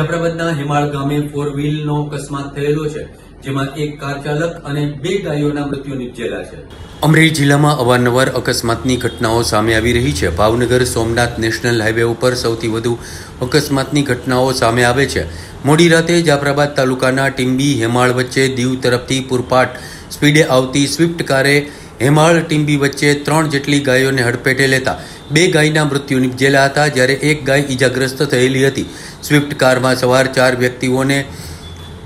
જાફરાબાદના હિમાળ ગામે ફોર વ્હીલનો અકસ્માત થયેલો છે, જેમાં એક કાર ચાલક અને બે ગાયોના મૃત્યુ નિપજેલા છે. અમરેલી જિલ્લામાં અવારનવાર અકસ્માતની ઘટનાઓ સામે આવી રહી છે. ભાવનગર સોમનાથ નેશનલ હાઈવે ઉપર સૌથી વધુ અકસ્માતની ઘટનાઓ સામે આવે છે. મોડી રાતે જાફરાબાદ તાલુકાના ટીંબી હેમાળ વચ્ચે દીવ તરફથી પૂરપાટ સ્પીડે આવતી સ્વિફ્ટ કારે હેમાળ ટીંબી વચ્ચે ત્રણ જેટલી ગાયોને હડપેટે લેતા બે ગાયના મૃત્યુ નિપજેલા હતા જ્યારે એક ગાય ઈજાગ્રસ્ત થયેલી હતી. સ્વિફ્ટ કારમાં સવાર ચાર વ્યક્તિઓને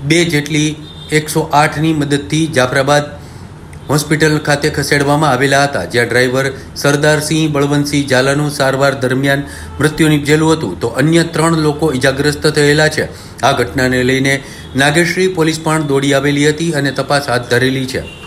બે જેટલી એકસો આઠની મદદથી જાફરાબાદ હોસ્પિટલ ખાતે ખસેડવામાં આવેલા હતા. જ્યાં ડ્રાઈવર સરદારસિંહ બળવંતસિંહ ઝાલાનું સારવાર દરમિયાન મૃત્યુ નિપજેલું હતું. તો અન્ય ત્રણ લોકો ઈજાગ્રસ્ત થયેલા છે. આ ઘટનાને લઈને નાગેશ્રી પોલીસ પણ દોડી આવેલી હતી અને તપાસ હાથ ધરેલી છે.